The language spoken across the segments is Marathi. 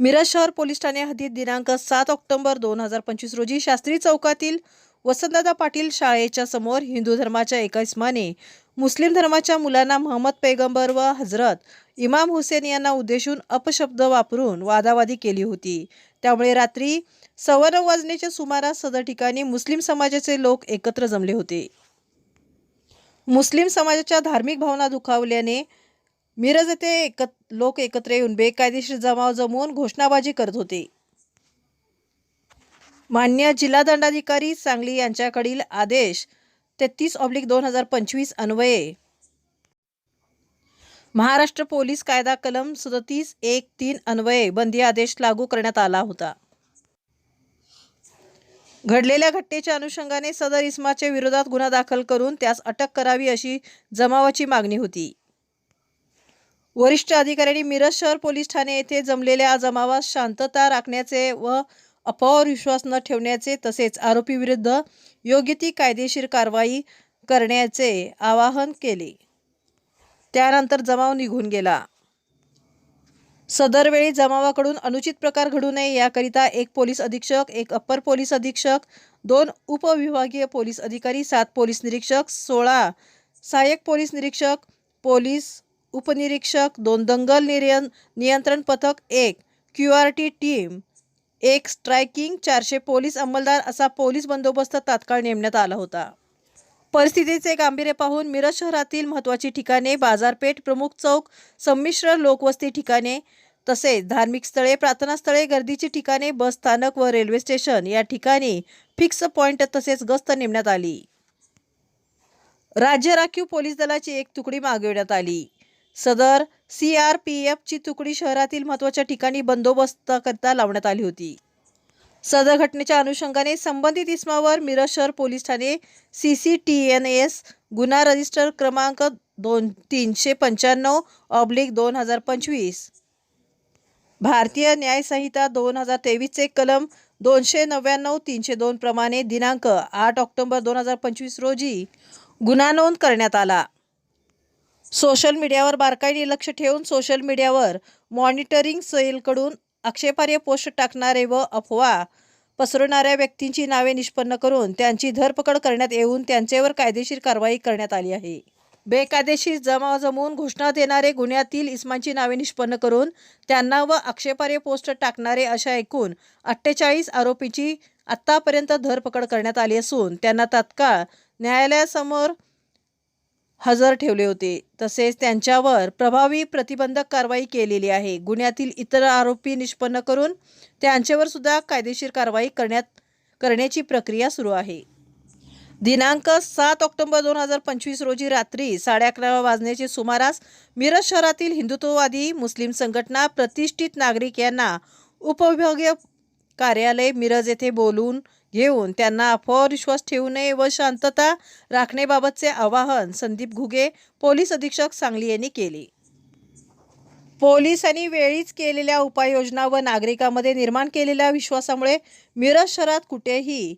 मिरज शहर पोलीस ठाणे हद्दीत दिनांक सात ऑक्टोबर दोन हजार पंचवीस रोजी शास्त्री चौकातील वसंतदादा पाटील शाळेच्या समोर हिंदू धर्माच्या एका इस्माने मुस्लिम धर्माच्या मुलांना महम्मद पैगंबर व हजरत इमाम हुसेन यांना उद्देशून अपशब्द वापरून वादावादी केली होती. त्यामुळे रात्री सव्वा नऊ वाजण्याच्या सुमारास सदर ठिकाणी मुस्लिम समाजाचे लोक एकत्र जमले होते. मुस्लिम समाजाच्या धार्मिक भावना दुखावल्याने मिरज येथे एकत लोक एकत्र येऊन बेकायदेशीर जमाव जमवून घोषणाबाजी करत होते. मान्य जिल्हा दंडाधिकारी सांगली यांच्याकडील आदेश तेहतीस ऑब्लिक दोन हजार पंचवीस अन्वये. महाराष्ट्र पोलीस कायदा कलम सदतीस एक तीन अन्वये बंदी आदेश लागू करण्यात आला होता. घडलेल्या घटनेच्या अनुषंगाने सदर इस्माच्या विरोधात गुन्हा दाखल करून त्यास अटक करावी अशी जमावाची मागणी होती. वरिष्ठ अधिकाऱ्यांनी मिरज शहर पोलीस ठाणे येथे जमलेल्या जमावास शांतता राखण्याचे व अफवावर विश्वास न ठेवण्याचे तसेच आरोपी विरुद्ध योग्य ती कायदेशीर कारवाई करण्याचे आवाहन केले. त्यानंतर जमाव निघून गेला. सदरवेळी जमावाकडून अनुचित प्रकार घडू नये याकरिता एक पोलीस अधीक्षक एक अप्पर पोलीस अधीक्षक दोन उपविभागीय पोलीस अधिकारी सात पोलीस निरीक्षक सोळा सहाय्यक पोलीस निरीक्षक पोलीस उपनिरीक्षक दोन दंगल निर्यन नियंत्रण पथक एक. क्यू आर टी टीम एक. स्ट्रायकिंग चारशे पोलीस अंमलदार असा पोलीस बंदोबस्त तात्काळ नेमण्यात आला होता. परिस्थितीचे गांभीर्य पाहून मिरज शहरातील महत्त्वाची ठिकाणे बाजारपेठ प्रमुख चौक संमिश्र लोकवस्ती ठिकाणे तसेच धार्मिक स्थळे प्रार्थनास्थळे गर्दीची ठिकाणे बस स्थानक व रेल्वे स्टेशन या ठिकाणी फिक्स पॉईंट तसेच गस्त नेमण्यात आली. राज्य राखीव पोलीस दलाची एक तुकडी मागविण्यात आली. सदर सी आर पी एफची तुकडी शहरातील महत्त्वाच्या ठिकाणी बंदोबस्ताकरता लावण्यात आली होती. सदर घटनेच्या अनुषंगाने संबंधित इस्मावर मिरज शहर police Thane C C T N S गुन्हा रजिस्टर क्रमांक दोन तीनशे पंच्याण्णव ऑब्लिक दोन हजार पंचवीस. भारतीय न्यायसंहिता दोन हजार तेवीसचे कलम दोनशे नव्याण्णव तीनशे दोन प्रमाणे दिनांक आठ ऑक्टोबर दोन हजार पंचवीस रोजी गुन्हा नोंद करण्यात आला. सोशल मीडियावर बारकाईने लक्ष ठेवून सोशल मीडियावर मॉनिटरिंग सेलकडून आक्षेपार्ह पोस्ट टाकणारे व अफवा पसरवणाऱ्या व्यक्तींची नावे निष्पन्न करून त्यांची धरपकड करण्यात येऊन त्यांच्यावर कायदेशीर कारवाई करण्यात आली आहे. बेकायदेशीर जमा जमवून घोषणा देणारे गुन्ह्यातील इस्मांची नावे निष्पन्न करून त्यांना व आक्षेपार्ह पोस्ट टाकणारे अशा एकूण अठ्ठेचाळीस आरोपीची आत्तापर्यंत धरपकड करण्यात आली असून त्यांना तात्काळ न्यायालयासमोर हजर ठेवले होते. तसेच त्यांच्यावर प्रभावी प्रतिबंधक कारवाई केलेली आहे. गुन्ह्यातील इतर आरोपी निष्पन्न करून त्यांच्यावर सुद्धा कायदेशीर कारवाई करण्यात करण्याची प्रक्रिया सुरू आहे. दिनांक सात ऑक्टोबर दोन हजार पंचवीस रोजी रात्री साडे अकरा वाजण्याचे सुमारास मिरज शहरातील हिंदुत्ववादी मुस्लिम संघटना प्रतिष्ठित नागरिक यांना उपविभागीय कार्यालय मिरज येथे बोलून घेऊन त्यांना अफवावर विश्वास ठेवू नये व शांतता राखण्याबाबतचे आवाहन संदीप घुगे पोलीस अधीक्षक सांगली यांनी केले. पोलिसांनी वेळीच केलेल्या उपाययोजना व नागरिकांमध्ये निर्माण केलेल्या विश्वासामुळे मिरज शहरात कुठेही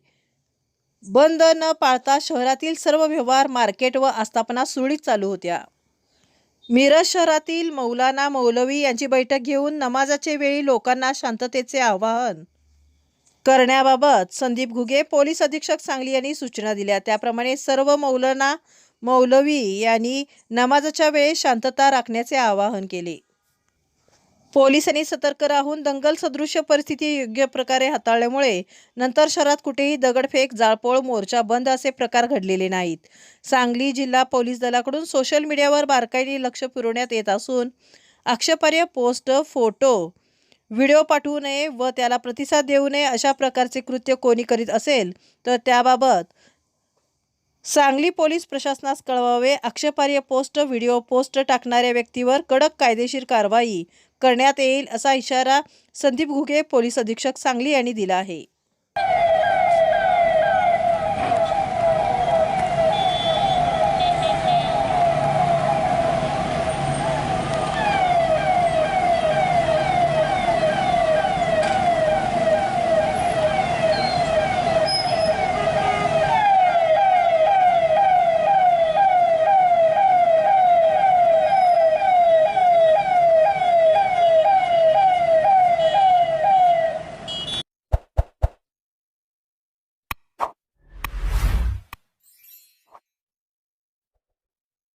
बंद न पाळता शहरातील सर्व व्यवहार मार्केट व आस्थापना सुरळीत चालू होत्या. मिरज शहरातील मौलाना मौलवी यांची बैठक घेऊन नमाजाचे वेळी लोकांना शांततेचे आवाहन करण्याबाबत संदीप घुगे पोलीस अधीक्षक सांगली यांनी सूचना दिल्या. त्याप्रमाणे सर्व मौलाना मौलवी यांनी नमाजाच्या वेळी शांतता राखण्याचे आवाहन केले. पोलिसांनी सतर्क राहून दंगल सदृश्य परिस्थिती योग्य प्रकारे हाताळल्यामुळे नंतर शहरात कुठेही दगडफेक जाळपोळ मोर्चा बंद असे प्रकार घडलेले नाहीत. सांगली जिल्हा पोलीस दलाकडून सोशल मीडियावर बारकाईने लक्ष पुरवण्यात येत असून आक्षेपार्ह पोस्ट फोटो व्हिडिओ पाठवू नये व त्याला प्रतिसाद देऊ नये अशा प्रकारचे कृत्य कोणी करीत असेल तर त्याबाबत सांगली पोलीस प्रशासनास कळवावे आक्षेपार्ह पोस्ट व्हिडिओ पोस्ट टाकणाऱ्या व्यक्तीवर कडक कायदेशीर कारवाई करण्यात येईल असा इशारा संदीप घुगे पोलीस अधीक्षक सांगली यांनी दिला आहे.